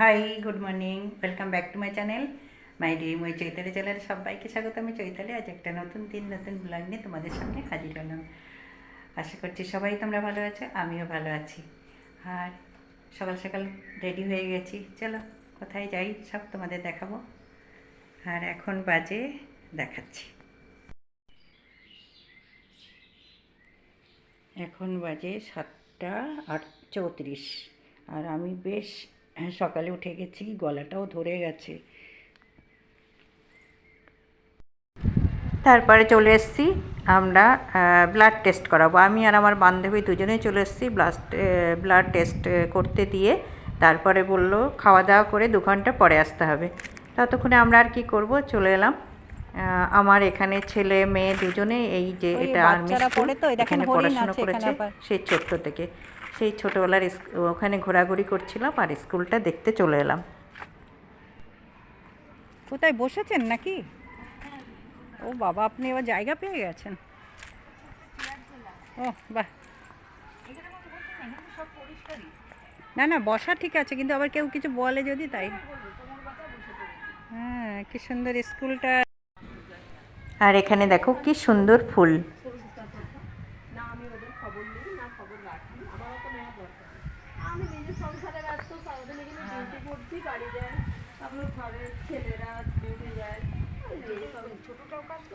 Hi good morning welcome back to my channel my dream ওই চৈতালি চ্যানেলে সবাইকে স্বাগত। আমি চৈতালি। আজ একটা নতুন দিন, নতুন ব্লগ নিয়ে তোমাদের সামনে হাজির হলাম। আশা করছি সবাই তোমরা ভালো আছো, আমিও ভালো আছি। আর সকাল সকাল রেডি হয়ে গেছি। চলো, কোথায় যাই, সব তোমাদের দেখাবো। আর এখন বাজে, দেখাচ্ছি। এখন বাজে সাতটা আট, চৌত্রিশ। আর আমি বেশ সকালে উঠে গেছি গলাটাও ধরে গেছে। তারপরে চলে এসেছি আমরা ব্লাড টেস্ট করাবো। আমি আর আমার বান্ধবী দুজনেই চলে এসেছি ব্লাড ব্লাড টেস্ট করতে দিয়ে। তারপরে বলল খাওয়া দাওয়া করে দু ঘণ্টা পরে আসতে হবে। ততক্ষণে আমরা আর কি করব? চলে এলাম। আমার এখানে ছেলে মেয়ে দুজনে এই যে এটা আর্মি স্কুল এখানে পড়াশোনা করেছে। সেই ছোট্ট থেকে। সেই ছোটোবেলার ওখানে ঘোরাঘুরি করছিলাম আর স্কুলটা দেখতে চলে এলাম। কোথায় বসেছেন নাকি? ও বাবা আপনি এবার জায়গা পেয়ে গেছেন। ও বাহ। না না বসা ঠিক আছে কিন্তু আবার কেউ কিছু বলে যদি তাই। হ্যাঁ কি সুন্দর স্কুলটা। আর এখানে দেখো কি সুন্দর ফুল আমি নিজের সংসারে ব্যস্ত সারাদিন এখানে ডিউটি করছি বাড়ি যাই তারপর ঘরের ছেলেরা ডিউটি যায় ওই যে সব ছোটটাও কাজ করছে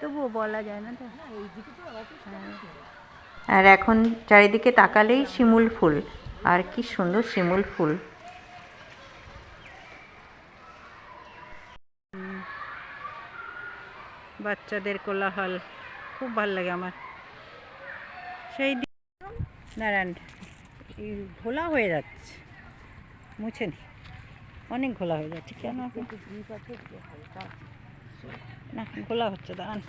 তবুও বলা যায় না তো হ্যাঁ। আর এখন চারিদিকে তাকালেই শিমুল ফুল। আর কি সুন্দর শিমুল ফুল। বাচ্চাদের কোলাহল খুব ভালো লাগে আমার। সেই দিন নারায়ণ এই ঘোলা হয়ে যাচ্ছে। মুছে নি। অনেক ঘোলা হয়ে যাচ্ছে। কেন? না ঘোলা হচ্ছে, দাঁড়ান।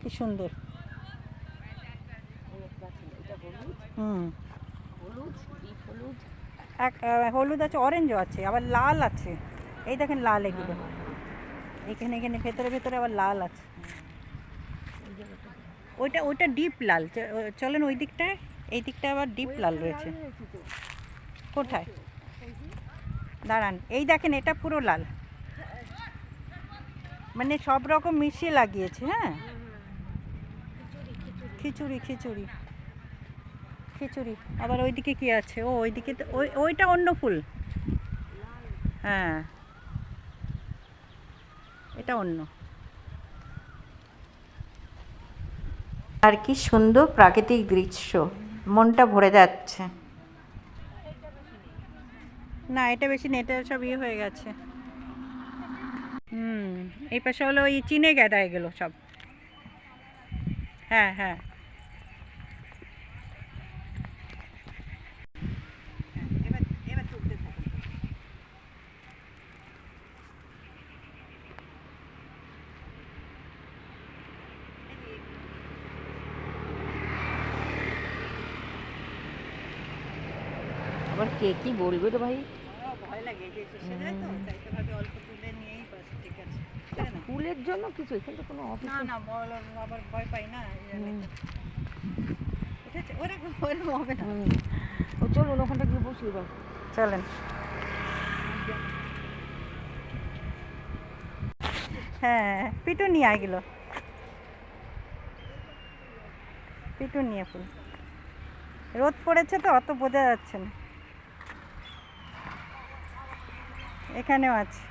কি সুন্দর। হুম। এক হলুদ আছে অরেঞ্জও আছে, আবার লাল আছে। এই দেখেন লাল এগুলো। এখানে এখানে, ভেতরে ভেতরে আবার লাল আছে। ওইটা ওইটা ডিপ লাল। চলেন ওই দিকটায়। এই দিকটা আবার ডিপ লাল রয়েছে। কোথায়? দাঁড়ান, এই দেখেন, এটা পুরো লাল। মানে সব রকম মিশিয়ে লাগিয়েছে হ্যাঁ? খিচুড়ি খিচুড়ি খিচুড়ি। আবার ওইদিকে কি আছে? ও ওইদিকে তো ওই ওইটা অন্য ফুল। হ্যাঁ। এটা অন্য। আর কি সুন্দর প্রাকৃতিক দৃশ্য। মনটা ভরে যাচ্ছে। না এটা বেশি নেটের সব ইয়ে হয়ে গেছে। হুম এই পাশে হলো ওই চিনে গেদা এগুলো সব হ্যাঁ হ্যাঁ এবার এবার তুলতে থাকুন আবার কে কি বলবে রে ভাই ফুলের জন্য কিছু এখানে তো কোনো অফিস না না বল আবার ভয় পাই না হবে ও চলুন ওখানটা গিয়ে বসি এবার চলেন। হ্যাঁ পিটুনিয়া এগুলো পিটুনিয়া ফুল রোদ পড়েছে তো অত বোঝা যাচ্ছে না। এখানেও আছে।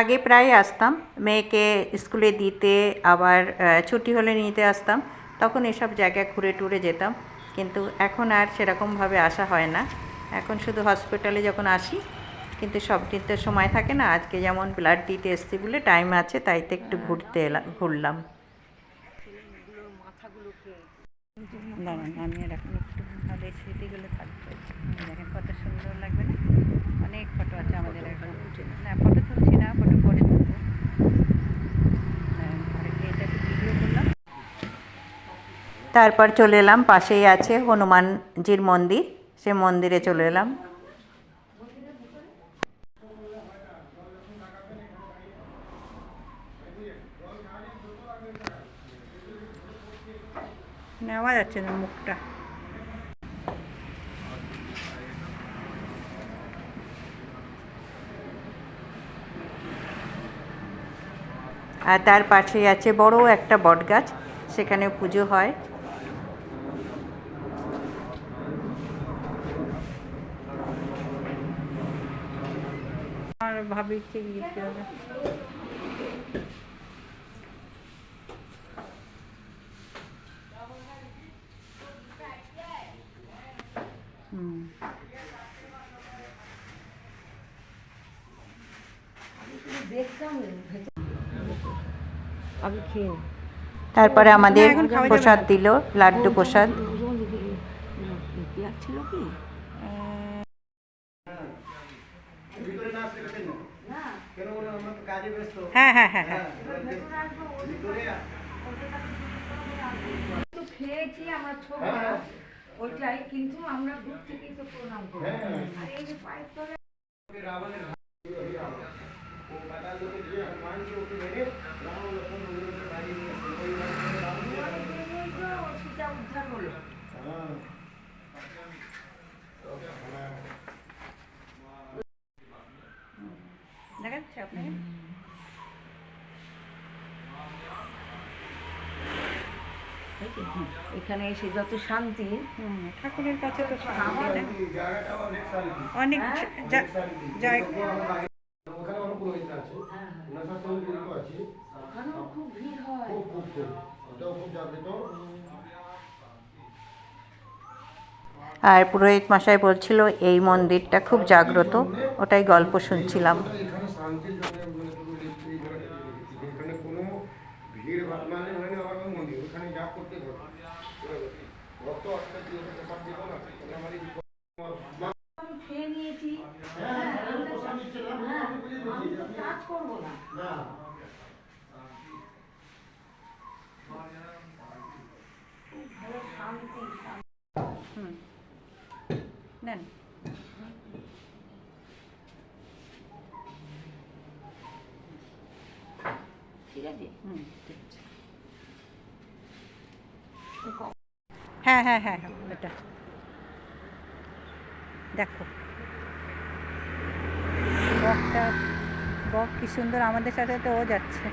আগে প্রায় আসতাম, মেয়েকে স্কুলে দিতে, আবার ছুটি হলে নিতে আসতাম। তখন এসব জায়গা ঘুরে টুরে যেতাম, কিন্তু এখন আর সেরকমভাবে আসা হয় না। এখন শুধু হসপিটালে যখন আসি, কিন্তু সব দিন তো সময় থাকে না। আজকে যেমন ব্লাড দিতে এসছি বলে টাইম আছে তাই তো একটু ঘুরতে এলাম ঘুরলাম। দাঁড়ান আমি আর এখন একটু তাহলে গেলে থাকবে দেখেন কত সুন্দর লাগবে না? অনেক ফটো আছে আমাদের এখন। না। ফটো তুলছি না ফটো পরে তুলবো তারপর চলে এলাম পাশেই আছে হনুমানজির মন্দির। সে মন্দিরে চলে এলাম। নেওয়া যাচ্ছে না মুখটা। আর তার পাশেই আছে বড় একটা বটগাছ, সেখানে পুজো হয়। আর ভাবি ঠিক দিতে হবে হুম আমি খেয়ে তারপরে আমাদের প্রসাদ। দিল লাড্ডু প্রসাদ ছিল কি হ্যাঁ হ্যাঁ হ্যাঁ হ্যাঁ খেয়েছি আমরা ছোট ওইটাই কিন্তু আমরা দূর থেকেই তো প্রণাম করি। আর এই যে পায়ের তলে সীতা উদ্ধার হলো দেখা যাচ্ছে আপনাকে এখানে এসে যত শান্তি। ঠাকুরের কাছে তো অনেক হয়? আর পুরোহিত মশাই বলছিল এই মন্দিরটা খুব জাগ্রত। ওটাই গল্প শুনছিলাম এখানে শান্তির জন্য মানে তুমি দেখতে এই জায়গাটা দেখেছি যে এখানে কোনো ভিড় ভাড় মানে ওখানে আমার মন্দির ওখানে যা করতে আসলে কি ওখানে সব দিব না খেয়ে নিয়েছি। হ্যাঁ কাজ করব না। হুম নেন। ঠিক আছে? হুম ঠিক আছে। হ্যাঁ হ্যাঁ হ্যাঁ হ্যাঁ এটা। দেখো। বকটা, বক কি সুন্দর আমাদের সাথে তো ও যাচ্ছে।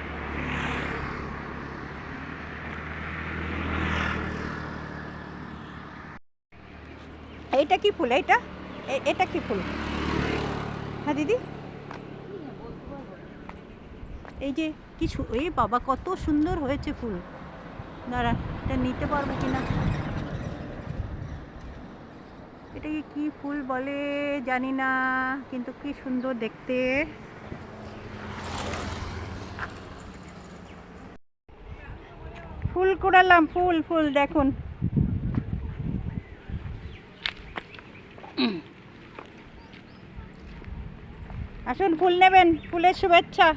এইটা কি ফুল? এইটা? এটা কি ফুল? হ্যাঁ দিদি? এই যে কিছু এই বাবা, কত সুন্দর হয়েছে ফুল। দাঁড়া, এটা নিতে পারব কি না এটাকে কি ফুল বলে জানি না, কিন্তু কি সুন্দর দেখতে। ফুল কুড়ালাম, ফুল ফুল, দেখুন। আসুন, ফুল নেবেন, ফুলের শুভেচ্ছা।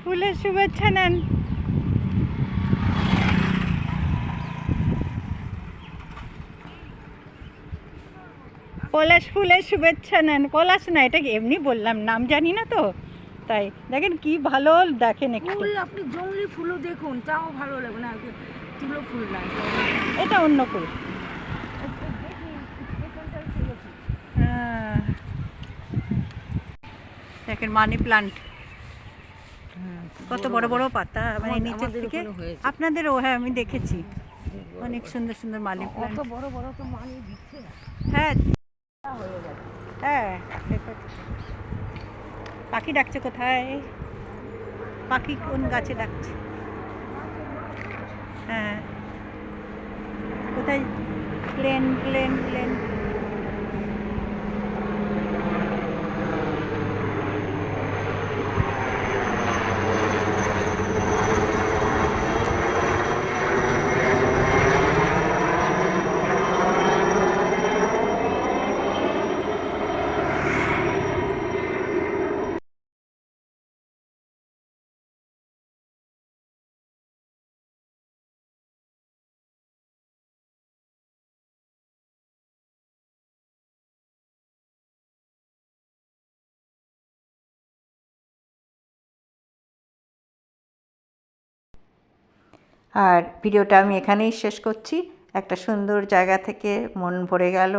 ফুলের শুভেচ্ছা নেন। পলাশ ফুলের শুভেচ্ছা নেন। পলাশ না এটা এমনি বললাম নাম জানি না তো। তাই দেখেন কি ভালো দেখেন একটু। আপনি জঙ্গলি ফুলও দেখুন তাও ভালো লাগবে না তুলো ফুল না। এটা অন্য ফুল। হ্যাঁ। দেখেন মানি প্লান্ট। কত বড় বড় পাতা মানে নিচের হয়েছে। আপনাদেরও হ্যাঁ আমি দেখেছি। অনেক সুন্দর সুন্দর মানি প্লান্ট। বড় বড় তো হ্যাঁ। হয়ে পাখি ডাকছে কোথায়? পাখি কোন গাছে ডাকছে? হ্যাঁ। কোথায়? Plane plane plane. আর ভিডিওটা আমি এখানেই শেষ করছি। একটা সুন্দর জায়গা থেকে মন ভরে গেল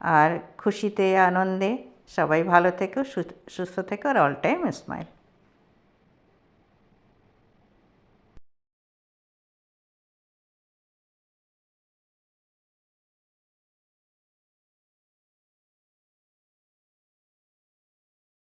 আর খুশিতে, আনন্দে সবাই ভালো থেকো, সুস্থ থেকো আর অল টাইম স্মাইল